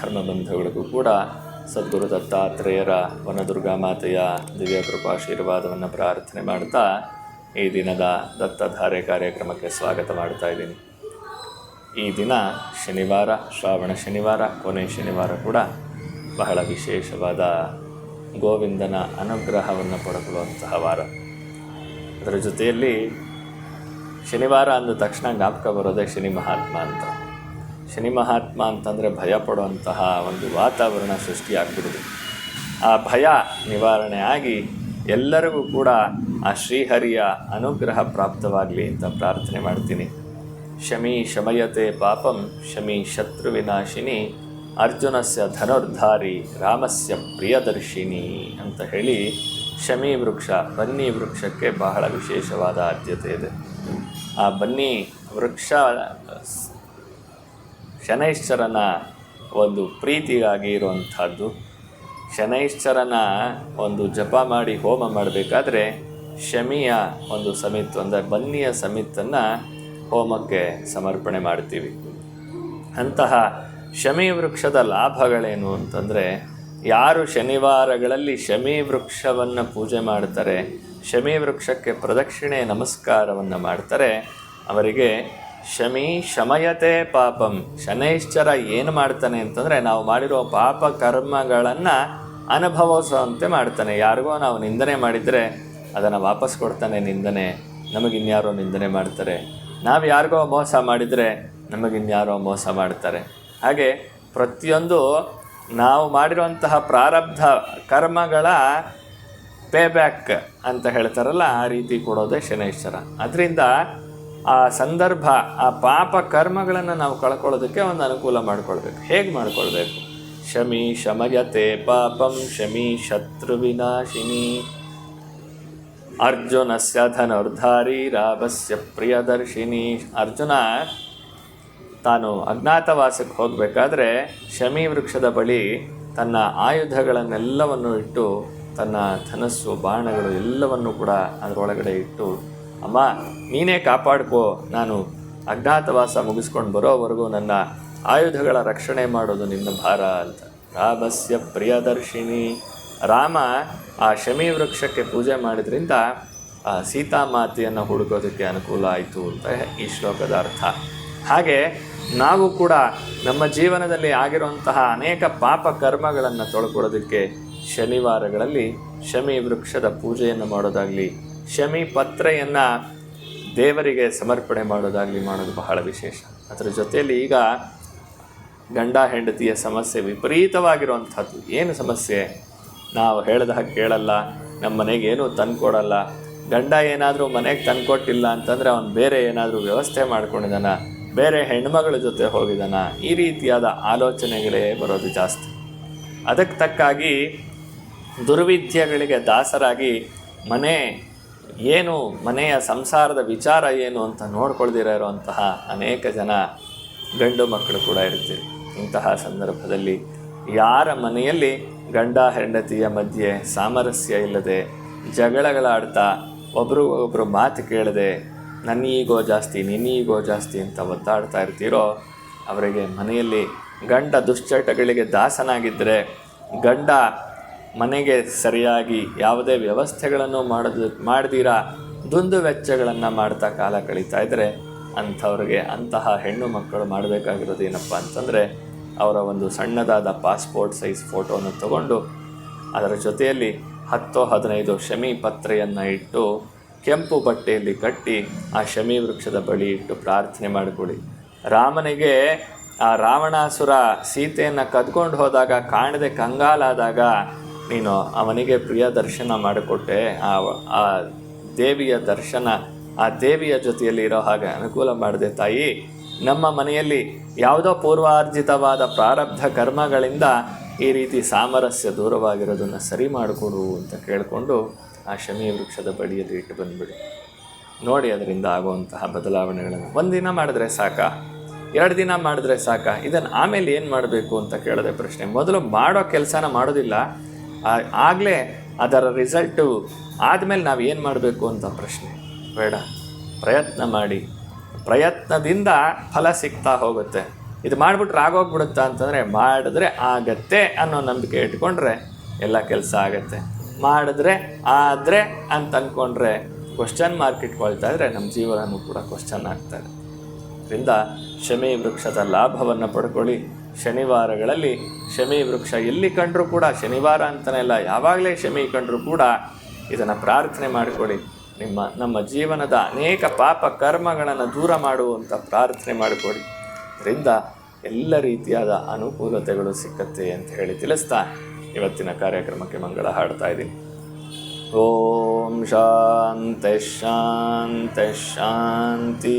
ಧರ್ಮಬಂಧುಗಳಿಗೂ ಕೂಡ ಸದ್ಗುರು ದತ್ತಾತ್ರೇಯರ ವನದುರ್ಗಾ ಮಾತೆಯ ದಿವ್ಯ ಕೃಪಾಶೀರ್ವಾದವನ್ನು ಪ್ರಾರ್ಥನೆ ಮಾಡ್ತಾ ಈ ದಿನದ ದತ್ತಧಾರೆ ಕಾರ್ಯಕ್ರಮಕ್ಕೆ ಸ್ವಾಗತ ಮಾಡ್ತಾ ಇದ್ದೀನಿ. ಈ ದಿನ ಶನಿವಾರ, ಶ್ರಾವಣ ಶನಿವಾರ, ಕೊನೆ ಶನಿವಾರ ಕೂಡ ಬಹಳ ವಿಶೇಷವಾದ ಗೋವಿಂದನ ಅನುಗ್ರಹವನ್ನು ಪಡೆದುಕೊಳ್ಳುವಂತಹ ವಾರ. ಅದರ ಜೊತೆಯಲ್ಲಿ ಶನಿವಾರ ಅಂದ ತಕ್ಷಣ ಜ್ಞಾಪಕ ಬರೋದೇ ಶನಿ ಮಹಾತ್ಮ ಅಂತ. ಶನಿ ಮಹಾತ್ಮ ಅಂತಂದರೆ ಭಯ ಪಡುವಂತಹ ಒಂದು ವಾತಾವರಣ ಸೃಷ್ಟಿಯಾಗ್ಬಿಡುದು. ಆ ಭಯ ನಿವಾರಣೆ ಆಗಿ ಎಲ್ಲರಿಗೂ ಕೂಡ ಆ ಶ್ರೀಹರಿಯ ಅನುಗ್ರಹ ಪ್ರಾಪ್ತವಾಗಲಿ ಅಂತ ಪ್ರಾರ್ಥನೆ ಮಾಡ್ತೀನಿ. ಶಮಿ ಶಮಯತೆ ಪಾಪಂ, ಶಮಿ ಶತ್ರು ವಿನಾಶಿನಿ, ಅರ್ಜುನಸ್ಯ ಧನುರ್ಧಾರಿ, ರಾಮಸ್ಯ ಪ್ರಿಯದರ್ಶಿನಿ ಅಂತ ಹೇಳಿ ಶಮಿ ವೃಕ್ಷ, ಬನ್ನಿ ವೃಕ್ಷಕ್ಕೆ ಬಹಳ ವಿಶೇಷವಾದ ಆದ್ಯತೆ ಇದೆ. ಆ ಬನ್ನಿ ವೃಕ್ಷ ಶನೈಶ್ಚರನ ಒಂದು ಪ್ರೀತಿಗಾಗಿ ಇರುವಂಥದ್ದು. ಶನೈಶ್ಚರನ ಒಂದು ಜಪ ಮಾಡಿ ಹೋಮ ಮಾಡಬೇಕಾದ್ರೆ ಶಮಿಯ ಒಂದು ಸಮಿತ್ ಅಂದರೆ ಬನ್ನಿಯ ಸಮಿತನ್ನು ಹೋಮಕ್ಕೆ ಸಮರ್ಪಣೆ ಮಾಡ್ತೀವಿ. ಅಂತಹ ಶಮಿ ವೃಕ್ಷದ ಲಾಭಗಳೇನು ಅಂತಂದರೆ, ಯಾರು ಶನಿವಾರಗಳಲ್ಲಿ ಶಮಿ ವೃಕ್ಷವನ್ನು ಪೂಜೆ ಮಾಡ್ತಾರೆ, ಶಮಿ ವೃಕ್ಷಕ್ಕೆ ಪ್ರದಕ್ಷಿಣೆ ನಮಸ್ಕಾರವನ್ನು ಮಾಡ್ತಾರೆ, ಅವರಿಗೆ ಶಮಿ ಶಮಯತೆ ಪಾಪಂ. ಶನೈಶ್ಚರ ಏನು ಮಾಡ್ತಾನೆ ಅಂತಂದರೆ ನಾವು ಮಾಡಿರೋ ಪಾಪ ಕರ್ಮಗಳನ್ನು ಅನುಭವಿಸುವಂತೆ ಮಾಡ್ತಾನೆ. ಯಾರಿಗೋ ನಾವು ನಿಂದನೆ ಮಾಡಿದರೆ ಅದನ್ನು ವಾಪಸ್ ಕೊಡ್ತಾನೆ ನಿಂದನೆ. ನಮಗಿನ್ಯಾರೋ ನಿಂದನೆ ಮಾಡ್ತಾರೆ. ನಾವು ಯಾರಿಗೋ ಮೋಸ ಮಾಡಿದರೆ ನಮಗಿನ್ಯಾರೋ ಮೋಸ ಮಾಡ್ತಾರೆ. ಹಾಗೆ ಪ್ರತಿಯೊಂದು ನಾವು ಮಾಡಿರುವಂತಹ ಪ್ರಾರಬ್ಧ ಕರ್ಮಗಳ ಪೇಬ್ಯಾಕ್ ಅಂತ ಹೇಳ್ತಾರಲ್ಲ, ಆ ರೀತಿ ಕೊಡೋದೇ ಶನೈಶ್ವರ ಅದರಿಂದ ಆ ಸಂದರ್ಭ, ಆ ಪಾಪ ಕರ್ಮಗಳನ್ನು ನಾವು ಕಳ್ಕೊಳ್ಳೋದಕ್ಕೆ ಒಂದು ಅನುಕೂಲ ಮಾಡ್ಕೊಳ್ಬೇಕು. ಹೇಗೆ ಮಾಡ್ಕೊಳ್ಬೇಕು? ಶಮಿ ಶಮಯತೆ ಪಾಪಂ, ಶಮಿ ಶತ್ರು ವಿನಾಶಿನಿ. ಅರ್ಜುನ ಧನುರ್ಧಾರಿ ರಾಭಸ್ಯ ಪ್ರಿಯದರ್ಶಿನಿ. ಅರ್ಜುನ ತಾನು ಅಜ್ಞಾತವಾಸಕ್ಕೆ ಹೋಗಬೇಕಾದ್ರೆ ಶಮಿ ವೃಕ್ಷದ ಬಳಿ ತನ್ನ ಆಯುಧಗಳನ್ನೆಲ್ಲವನ್ನು ಇಟ್ಟು, ತನ್ನ ಧನಸ್ಸು, ಬಾಣಗಳು ಎಲ್ಲವನ್ನು ಕೂಡ ಅದರೊಳಗಡೆ ಇಟ್ಟು ಅಮ್ಮ, ನೀನೇ ಕಾಪಾಡ್ಕೋ. ನಾನು ಅಜ್ಞಾತವಾಸ ಮುಗಿಸ್ಕೊಂಡು ಬರೋವರೆಗೂ ನನ್ನ ಆಯುಧಗಳ ರಕ್ಷಣೆ ಮಾಡೋದು ನಿನ್ನ ಭಾರ ಅಂತ. ರಾಮಸ್ಯ ಪ್ರಿಯದರ್ಶಿನಿ. ರಾಮ ಆ ಶಮಿ ವೃಕ್ಷಕ್ಕೆ ಪೂಜೆ ಮಾಡಿದ್ರಿಂದ ಆ ಸೀತಾಮಾತೆಯನ್ನು ಹುಡುಕೋದಕ್ಕೆ ಅನುಕೂಲ ಆಯಿತು ಅಂತ ಈ ಶ್ಲೋಕದ ಅರ್ಥ. ಹಾಗೆ ನಾವು ಕೂಡ ನಮ್ಮ ಜೀವನದಲ್ಲಿ ಆಗಿರುವಂತಹ ಅನೇಕ ಪಾಪ ಕರ್ಮಗಳನ್ನು ತೊಳ್ಕೊಳ್ಳೋದಕ್ಕೆ ಶನಿವಾರಗಳಲ್ಲಿ ಶಮಿ ವೃಕ್ಷದ ಪೂಜೆಯನ್ನು ಮಾಡೋದಾಗಲಿ ಶಮಿ ಪತ್ರೆಯನ್ನು ದೇವರಿಗೆ ಸಮರ್ಪಣೆ ಮಾಡೋದಾಗಲಿ ಮಾಡೋದು ಬಹಳ ವಿಶೇಷ. ಅದರ ಜೊತೆಯಲ್ಲಿ ಈಗ ಗಂಡ ಹೆಂಡತಿಯ ಸಮಸ್ಯೆ ವಿಪರೀತವಾಗಿರುವಂಥದ್ದು. ಏನು ಸಮಸ್ಯೆ? ನಾವು ಹೇಳಿದ ಹಾಗೆ ಕೇಳಲ್ಲ. ನಮ್ಮ ಮನೆಗೆ ಏನೂ ತಂದುಕೊಡಲ್ಲ. ಗಂಡ ಏನಾದರೂ ಮನೆಗೆ ತಂದುಕೊಟ್ಟಿಲ್ಲ ಅಂತಂದರೆ ಅವನು ಬೇರೆ ಏನಾದರೂ ವ್ಯವಸ್ಥೆ ಮಾಡ್ಕೊಂಡಿದ್ದಾನ ಬೇರೆ ಹೆಣ್ಮಗಳ ಜೊತೆ ಹೋಗಿದ್ದಾನ ಈ ರೀತಿಯಾದ ಆಲೋಚನೆಗಳೇ ಬರೋದು ಜಾಸ್ತಿ. ಅದಕ್ಕೆ ತಕ್ಕಾಗಿ ದುರ್ವಿದ್ಯೆಗಳಿಗೆ ದಾಸರಾಗಿ ಮನೆ ಏನು ಮನೆಯ ಸಂಸಾರದ ವಿಚಾರ ಏನು ಅಂತ ನೋಡ್ಕೊಳ್ದಿರೋ ಇರುವಂತಹ ಅನೇಕ ಜನ ಗಂಡು ಮಕ್ಕಳು ಕೂಡ ಇರ್ತೀರಿ. ಇಂತಹ ಸಂದರ್ಭದಲ್ಲಿ ಯಾರ ಮನೆಯಲ್ಲಿ ಗಂಡ ಹೆಂಡತಿಯ ಮಧ್ಯೆ ಸಾಮರಸ್ಯ ಇಲ್ಲದೆ ಜಗಳಗಳಾಡ್ತಾ ಒಬ್ಬರು ಒಬ್ಬರು ಮಾತು ಕೇಳದೆ ನನ್ನ ಈಗೋ ಜಾಸ್ತಿ, ನಿನ್ನ ಈಗೋ ಜಾಸ್ತಿ ಅಂತ ಒದ್ದಾಡ್ತಾ ಇರ್ತೀರೋ ಅವರಿಗೆ ಮನೆಯಲ್ಲಿ ಗಂಡ ದುಶ್ಚಟಗಳಿಗೆ ದಾಸನಾಗಿದ್ದರೆ ಗಂಡ ಮನೆಗೆ ಸರಿಯಾಗಿ ಯಾವುದೇ ವ್ಯವಸ್ಥೆಗಳನ್ನು ಮಾಡೋದು, ಮಾಡದಿರಾ, ದುಂದು ವೆಚ್ಚಗಳನ್ನು ಮಾಡ್ತಾ ಕಾಲ ಕಳೀತಾ ಇದ್ದರೆ ಅಂಥವ್ರಿಗೆ ಅಂತಹ ಹೆಣ್ಣು ಮಕ್ಕಳು ಮಾಡಬೇಕಾಗಿರೋದು ಏನಪ್ಪ ಅಂತಂದರೆ ಅವರ ಒಂದು ಸಣ್ಣದಾದ ಪಾಸ್ಪೋರ್ಟ್ ಸೈಜ್ ಫೋಟೋನ ತಗೊಂಡು ಅದರ ಜೊತೆಯಲ್ಲಿ ಹತ್ತೋ ಹದಿನೈದು ಶಮಿ ಪತ್ರೆಯನ್ನು ಇಟ್ಟು ಕೆಂಪು ಬಟ್ಟೆಯಲ್ಲಿ ಕಟ್ಟಿ ಆ ಶಮಿ ವೃಕ್ಷದ ಬಳಿ ಇಟ್ಟು ಪ್ರಾರ್ಥನೆ ಮಾಡಿಕೊಡಿ ರಾಮನಿಗೆ ಆ ರಾವಣಾಸುರ ಸೀತೆಯನ್ನು ಕದ್ಕೊಂಡು ಹೋದಾಗ ಕಾಣದೆ ಕಂಗಾಲಾದಾಗ ನೀನು ಅವನಿಗೆ ಪ್ರಿಯ ದರ್ಶನ ಮಾಡಿಕೊಟ್ಟೆ, ಆ ಆ ದೇವಿಯ ದರ್ಶನ, ಆ ದೇವಿಯ ಜೊತೆಯಲ್ಲಿ ಇರೋ ಹಾಗೆ ಅನುಕೂಲ ಮಾಡಿದೆ ತಾಯಿ. ನಮ್ಮ ಮನೆಯಲ್ಲಿ ಯಾವುದೋ ಪೂರ್ವಾರ್ಜಿತವಾದ ಪ್ರಾರಬ್ಧ ಕರ್ಮಗಳಿಂದ ಈ ರೀತಿ ಸಾಮರಸ್ಯ ದೂರವಾಗಿರೋದನ್ನು ಸರಿ ಮಾಡಿಕೊಡು ಅಂತ ಕೇಳಿಕೊಂಡು ಆ ಶಮಿ ವೃಕ್ಷದ ಬಳಿಯಲ್ಲಿ ಇಟ್ಟು ಬಂದ್ಬಿಡಿ. ನೋಡಿ ಅದರಿಂದ ಆಗುವಂತಹ ಬದಲಾವಣೆಗಳನ್ನು. ಒಂದಿನ ಮಾಡಿದ್ರೆ ಸಾಕ, ಎರಡು ದಿನ ಮಾಡಿದ್ರೆ ಸಾಕ. ಇದನ್ನು ಆಮೇಲೆ ಏನು ಮಾಡಬೇಕು ಅಂತ ಕೇಳಿದೆ ಪ್ರಶ್ನೆ. ಮೊದಲು ಮಾಡೋ ಕೆಲಸನ ಮಾಡೋದಿಲ್ಲ ಆಗಲೇ ಅದರ ರಿಸಲ್ಟು ಆದಮೇಲೆ ನಾವು ಏನು ಮಾಡಬೇಕು ಅಂತ ಪ್ರಶ್ನೆ. ಬೇಡ. ಪ್ರಯತ್ನ ಮಾಡಿ. ಪ್ರಯತ್ನದಿಂದ ಫಲ ಸಿಗ್ತಾ ಹೋಗುತ್ತೆ. ಇದು ಮಾಡಿಬಿಟ್ರೆ ಆಗೋಗ್ಬಿಡುತ್ತಾ ಅಂತಂದರೆ ಮಾಡಿದ್ರೆ ಆಗತ್ತೆ ಅನ್ನೋ ನಂಬಿಕೆ ಇಟ್ಕೊಂಡ್ರೆ ಎಲ್ಲ ಕೆಲಸ ಆಗತ್ತೆ. ಮಾಡಿದ್ರೆ ಆದರೆ ಅಂತ ಅಂದ್ಕೊಂಡ್ರೆ ಕ್ವಶನ್ ಮಾರ್ಕ್ ಇಟ್ಕೊಳ್ತಾ ಇದ್ರೆ ನಮ್ಮ ಜೀವನವೂ ಕೂಡ ಕ್ವಶನ್ ಆಗ್ತದೆ ಇದರಿಂದ ಶಮಿ ವೃಕ್ಷದ ಲಾಭವನ್ನು ಪಡ್ಕೊಳ್ಳಿ. ಶನಿವಾರಗಳಲ್ಲಿ ಶಮಿ ವೃಕ್ಷ ಎಲ್ಲಿ ಕಂಡರೂ ಕೂಡ ಶನಿವಾರ ಅಂತಲೇ ಅಲ್ಲ, ಯಾವಾಗಲೇ ಶಮಿ ಕಂಡರೂ ಕೂಡ ಇದನ್ನು ಪ್ರಾರ್ಥನೆ ಮಾಡಿಕೊಡಿ ನಿಮ್ಮ, ನಮ್ಮ ಜೀವನದ ಅನೇಕ ಪಾಪ ಕರ್ಮಗಳನ್ನು ದೂರ ಮಾಡುವಂಥ ಪ್ರಾರ್ಥನೆ ಮಾಡಿಕೊಡಿ ಇದರಿಂದ ಎಲ್ಲ ರೀತಿಯಾದ ಅನುಕೂಲತೆಗಳು ಸಿಕ್ಕತ್ತೆ ಅಂತ ಹೇಳಿ ತಿಳಿಸ್ತಾ ಇವತ್ತಿನ ಕಾರ್ಯಕ್ರಮಕ್ಕೆ ಮಂಗಳ ಹಾಡ್ತಾ ಇದ್ದೀನಿ. ಓಂ ಶಾಂತಿ ಶಾಂತಿ ಶಾಂತಿ